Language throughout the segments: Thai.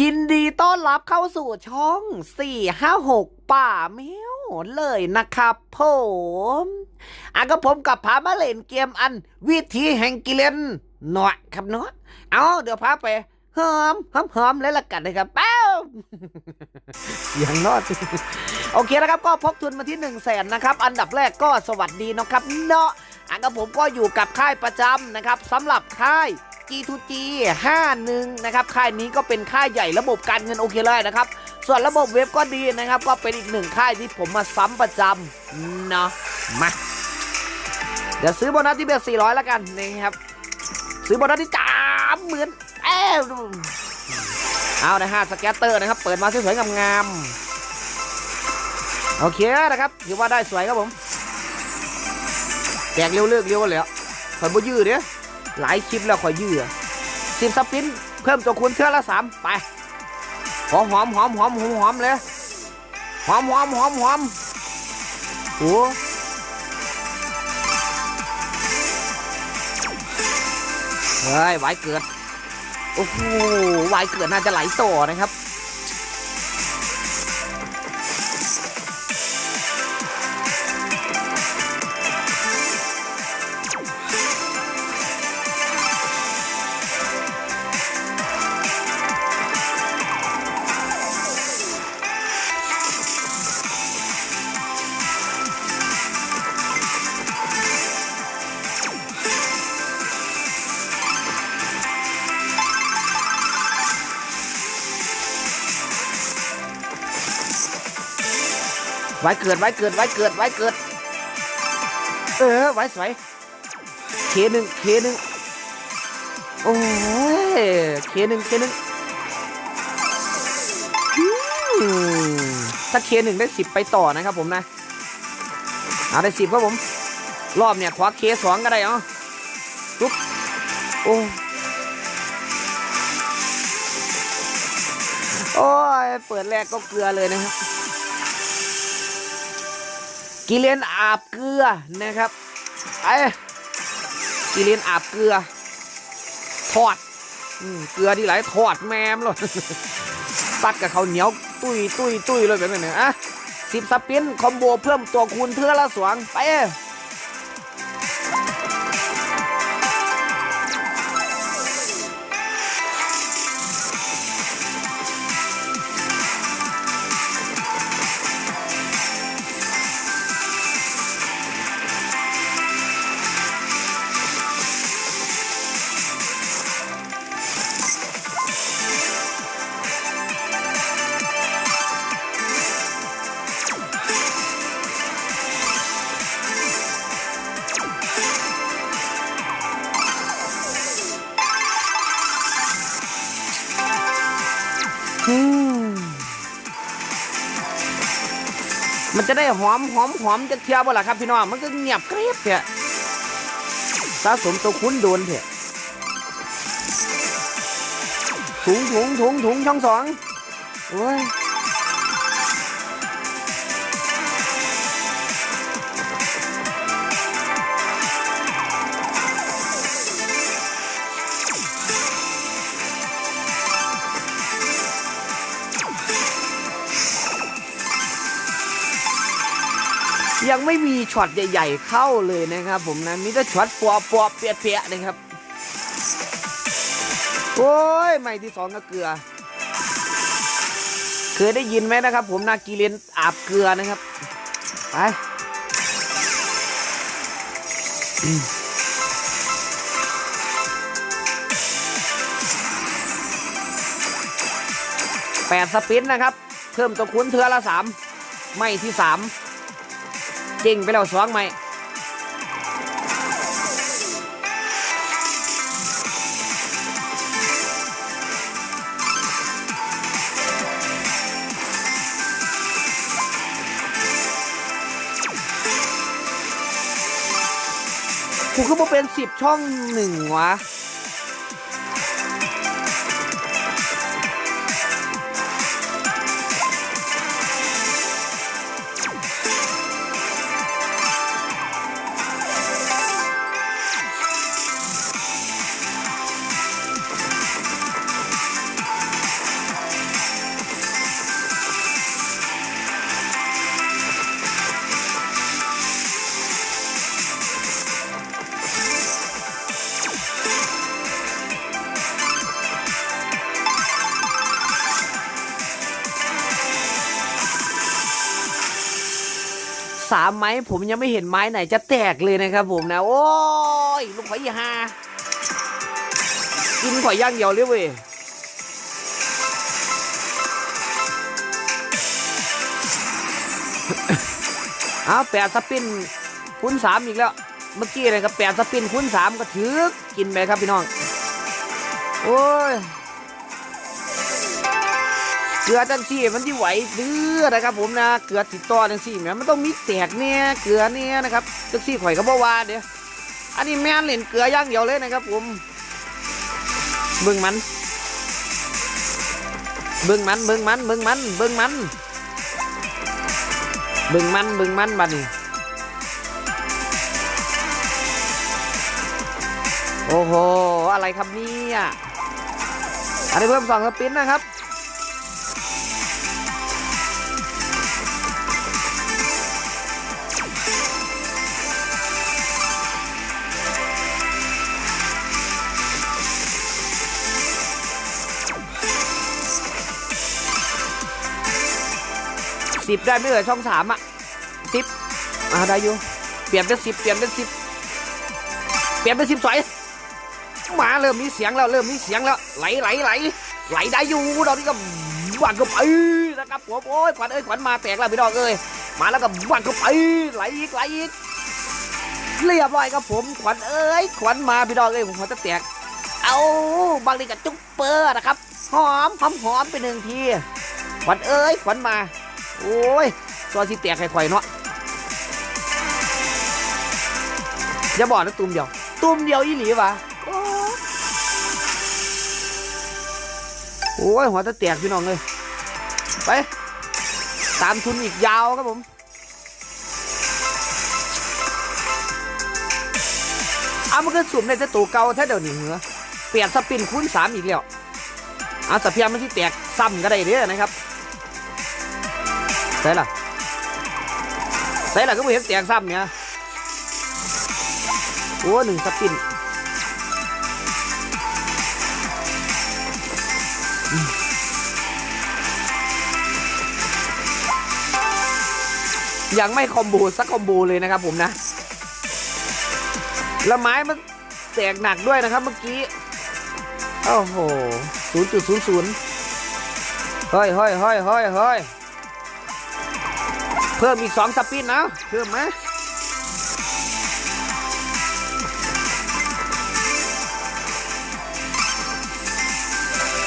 ยินดีต้อนรับเข้าสู่ช่อง 456 ป่าแมวเลยนะครับผมอะก็ผมกับพามาเล่นเกมอัน วิธีแห่งกิเลนหน่อยครับเนาะเอาเดี๋ยวพาไปหอมหอมหอมเลยละกันนะครับเป้าเสียงนอดโอเคนะครับ ก็พกทุนมาที่1นึ่งแสนนะครับ อันดับแรกก็สวัสดีนะครับ เนาะอันก็ผมก็อยู่กับค่ายประจำนะครับสำหรับค่าย G2G 51 นะครับ ค่ายนี้ก็เป็นค่ายใหญ่ระบบการเงินโอเคเลยนะครับ ส่วนระบบเว็บก็ดีนะครับ ก็เป็นอีกหนึ่งค่ายที่ผมมาซ้ำประจำเนาะมาเดี๋ยวซื้อโบนัสที่เบล400 แล้วกันนะครับ ซื้อโบนัสที่จามหมื่นเอ้เอานะฮะสแกตเตอร์นะครับ เปิดมาสวยๆงามๆโอเคนะครับถือว่าได้สวยครับผมแจกเร็วเลิกเร็วแล้วคอยบ่ยืดเด้อ หลายคลิปแล้วคอยยืดสิบสปินเพิ่มตัวคูณเท่าละสามไปหอมหอมหอมหอมหอมหอมเลยหอมหอมหอมหอมโอ้เฮ้ยไหวเกิด โอ้โหวายเกิดน่าจะไหลต่อนะครับ ไว้เกิดไว้เกิดไว้เกิดไว้เกิด เออไว้สวยเคหนึ่งเคหนึ่งโอ้ยเคหนึ่งเคหนึ่งถ้าเคหนึ่งได้สิบไปต่อนะครับผมนะเอาได้สิบครับผม รอบเนี่ยคว้าเคสองก็ได้เอ๋อปุ๊บโอ้โอ้ยเปิดแรกก็เกลือเลยนะครับ กิเลนอาบเกลือนะครับไอ้กิเลนอาบเกลือ ทอดอเกลือที่ไหลทอดแมมเลยซัดกับเขาเหนียวตุ้ยตุ้ยตุ้ยเลยแบบนี้นเนี่ยอะสิบสปินคอมโบเพิ่มตัวคูณเทือละสวงไป มันจะได้หอมหอมหอมจะเทียบบ่ล่ะครับพี่น้องมันก็เงียบกริบเถอะสะสมตัวคุ้นโดนเถอะถุงถุงถุงถุงช่องสองโอ้ย ไม่มีช็อตใหญ่ๆเข้าเลยนะครับ ผมนะมีแต่ช็อตปัวปัวๆเปียเปียๆนะครับ โอ้ยไม่ที่สองก็เกลือ เคยได้ยินไหมนะครับ ผมนากีเลนอาบเกลือนะครับ ไปแปดสปินนะครับ เพิ่มตัวคูณเทือละสามไม่ที่สาม จริงไปแล้วสองไหมกูคือมาเป็นสิบช่องหนึ่งวะ สามไม้ผมยังไม่เห็นไม้ไหนจะแตกเลยนะครับผมนะ โอ้ยลูกข่อยอย่ากินข่อยย่างเดียวเลยเว้ยเอาแปดสปินคูณสามอีกแล้ว เมื่อกี้เลยครับแปดสปินคูณสามก็ถือกินไปครับพี่น้อง โอ้ย เกลือจังสี่มันที่ไหวเดื้อนะครับผมนะเกลือติดต่อจังสี่เนี่ยมันต้องมีแตกเนี่ยเกลือเนี่ยนะครับจังสี่ข่อยก็บ่ว่าเดี๋ยวอันนี้แม่นเล่นเกลือย่างเดียวเลยนะครับผมเบิ่งมันเบิ่งมันเบิ่งมันเบิ่งมันเบิ่งมันเบิ่งมันเบิ่งมันบัดนี้โอ้โห อะไรครับเนี่ยอันนี้เพิ่มสองสปินนะครับ สิบได้ไม่เอ่ยช่องสามอะสิบอ่าได้อยู่เปลี่ยนเป็นสิบเปลี่ยนเป็นสิบเปลี่ยนเป็นสิบสอยมาเริ่มมีเสียงแล้วเริ่มมีเสียงแล้วไหลไหลไหลไหลได้อยู่เรานี่ก็วานก็ไปนะครับผมโอ้ยขวัญเอ้ยขวัญมาแตกแล้วพี่น้องเอ้ยมาแล้วก็วานก็ไปไหลอีกไหลอีกเรียบร้อยครับผมขวัญเอ้ยขวัญมาพี่น้องเอ้ยผมขอจะแตก เอาบางทีกับจุ๊บเปอร์นะครับหอมหอมหอมไปหนึ่งทีขวัญเอ้ยขวัญมา โอ้ยซอสิแตกไข่ๆเนาะอย่าบอกนะตุ่มเดียว ตุ่มเดียวอีหลีวะโอ้ยหัวจะแตกพี่น้องเลยไป ตามทุนอีกยาวครับผมเอามันก็สุ่มในต่ตัวเก่าแท้เดี๋ยวนี้เหรอเปลี่ยนสปินคูณสามอีกแล้วเอาสเพียงมันที่แตกซ้ำก็ได้เด้อนะครับ ใส่ละใส่ละก็ไม่เห็นเสียงซ้ำเนี่ยโอ้หนึ่งสปินยังไม่คอมโบสักคอมโบเลยนะครับผมนะล้วไม้มันแตกหนักด้วยนะครับเมื่อกี้ โอ้โหศูนย์จุดศูนย์ศูนย์เฮ้ยเฮ้ยเฮ้ยเฮ้ยเฮ้ย พิ่มอีกสองสปินนะเพิ่มไหม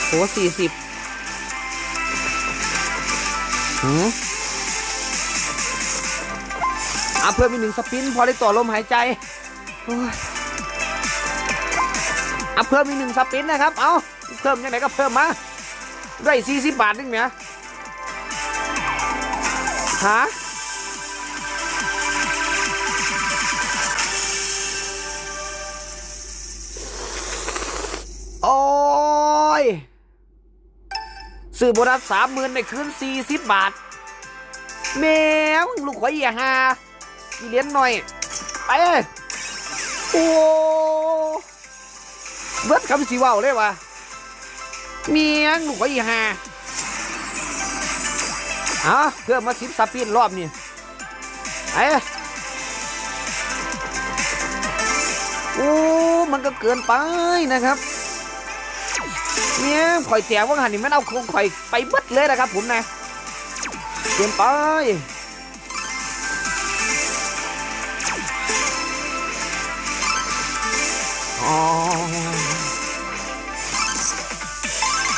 โหสี่สิบหืมอะเพิ่มอีกหนึ่งสปิน พอได้ต่อลมหายใจอะเพิ่มอีกหนึ่งสปินนะครับ เอาเพิ่มยังไงก็เพิ่มมาได้สี่สิบบาทนึงเนี่ยฮะ ซื้อโบนัสสามหมื่นในคืนสี่สิบบาท แมวลูกขอยอย่าหากี่เหรียญหน่อย ไปเอ้ยโอ้เบิดคำสีว่าวเลยวะเมียงลูกขอยอย่าหาเอาเพิ่มมาสิบสปินรอบนี้ไอ้โอ้ มันก็เกินไปนะครับ เนี่ยข่อยแตกว่างหันนี่มันเอาโคงข่อยไปบดเลยนะครับผมนะเกินไป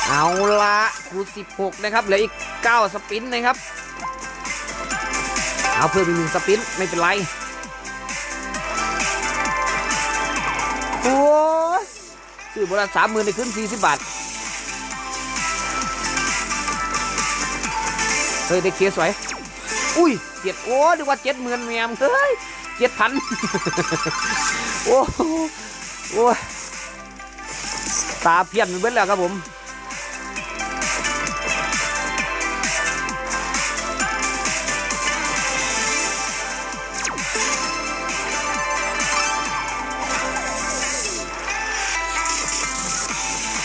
เอาละคู16นะครับเหลืออีก9สปินนะครับ เอาเพิ่มอีกหนึ่งสปินไม่เป็นไรโอ้ซื้อบราณสามหมื่นได้ขึ้น40บาท เฮ้ยได้เคสไว้อุ้ยเจ็ดโอ้ดูว่าเจ็ดหมื่นแมมเฮ้ยเจ็ดพันโอ้โหโอ้ยตาเพี้ยนไปเบิดแล้วครับผม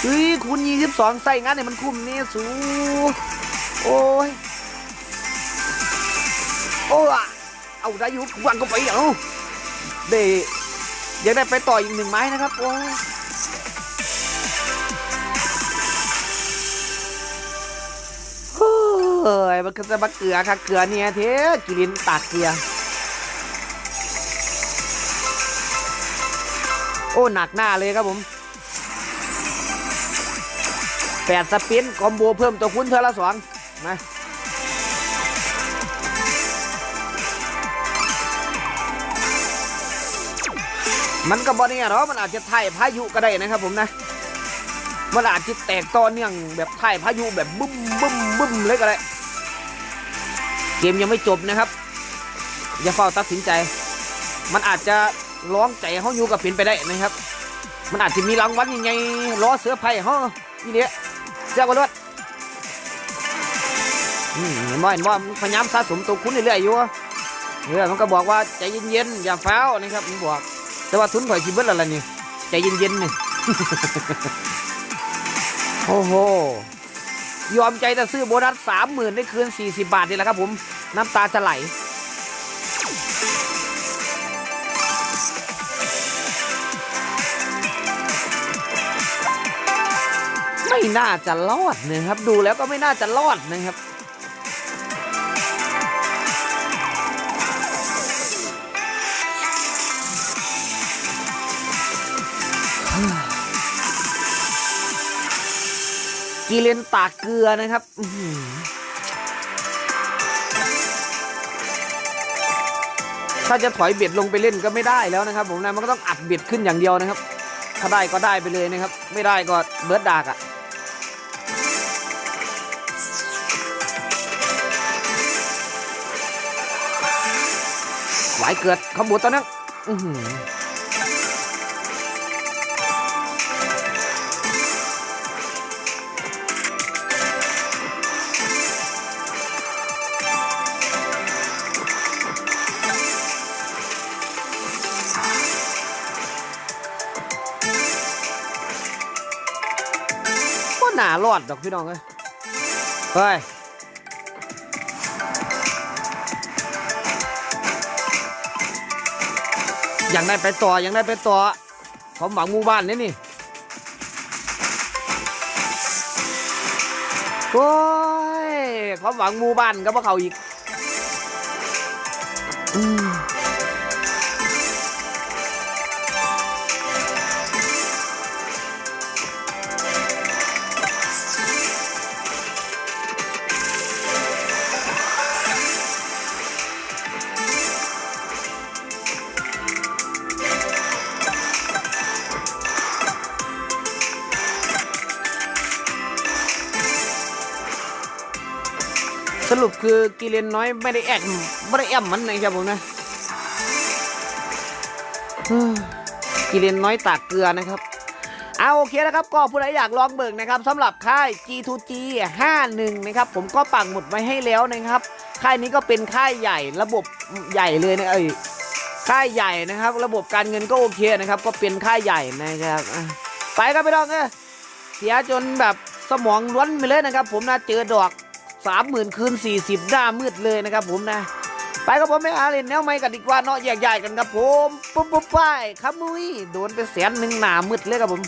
เฮ้ยคูณยี่สิบสองใส่งานเนี่ยมันคุ้มเนี่ยสู โอ้ย โอ้อะเอาได้ยู่วางก็ไปเอาเดยังได้ไปต่ออีกหนึ่งไม้นะครับโอ้เฮ้ยมันก็จะมาเกลือค่ะเกลือเนี่ยเทกิรินตากเกลือ โอ้หนักหน้าเลยครับผมแปดสปินคอมโบเพิ่มตัวคุณเทอละสองนะ มันก็บอเนี่ยหรอมันอาจจะถ่ายพายุก็ได้นะครับผมนะมันอาจจะแตกต่อเนื่องแบบถ่ายพายุแบบบึ้มบึ้มบึ้มเลยก็ได้เกมยังไม่จบนะครับ อย่าเฝ้าตัดสินใจ มันอาจจะร้องใจเขาอยู่กับเป็นไปได้นะครับ มันอาจจะมีรางวัลยังไงล้อเสือไผ่เขานี่เนี่ยเจ้าบรถอืมเห็นว่าเห็นว่าพยายามสะสมตัวคุณเรื่อยๆอยู่เออมันก็บอกว่าใจเย็นๆอย่าฟ้านะครับมันบอก แต่ว่าทุนข่อยชีวิตอะไรนี่ใจเย็นๆนี่โอ้โหยอมใจแต่ซื้อโบนัสสามหมื่นได้คืนสี่สิบบาทนี่แหละครับผม น้ำตาจะไหล ไม่น่าจะรอดนะครับ ดูแล้วก็ไม่น่าจะรอดนะครับ กีเลนตากเกลือนะครับถ้าจะถอยเบ็ดลงไปเล่นก็ไม่ได้แล้วนะครับ ผมนะมันก็ต้องอัดเบ็ดขึ้นอย่างเดียวนะครับ ถ้าได้ก็ได้ไปเลยนะครับ ไม่ได้ก็เบิร์ดดากอะไหวเกิดขบวนตอนนั้นอื้อหือ อดดอกพี่น้องเอ้ยเฮ้ยยังได้ไปต่อยังได้ไปต่อความหวังหมู่บ้านนี่นี่โอ้ยความหวังหมู่บ้านก็บ่เขาอีกอืม สรุปคือกิเลนน้อยไม่ได้แอกไม่ได้แอมมันนะครับผมนะกิเลนน้อยตากเกลือนะครับเอาโอเคนะครับก็ผู้ใดอยากลองเบิกนะครับสำหรับค่าย G2G 51นะครับผมก็ปักหมุดไว้ให้แล้วนะครับค่ายนี้ก็เป็นค่ายใหญ่ระบบใหญ่เลยนะเอ้ยค่ายใหญ่นะครับ ระบบการเงินก็โอเคนะครับ ก็เป็นค่ายใหญ่นะครับไปกันไปลองเออเสียจนแบบสมองล้วนไปเลยนะครับ ผมนะเจอดอก สามหมื่นคืนสี่สิบหน้ามืดเลยนะครับผมนะ ไปกับผมไม่อาเล่นแนวไม่กันดีกว่าเนาะแยกย้ายกันครับผมปุ๊บปุ๊บไปขมุยโดนไปแสนหนึ่งหน้ามืดเลยครับผม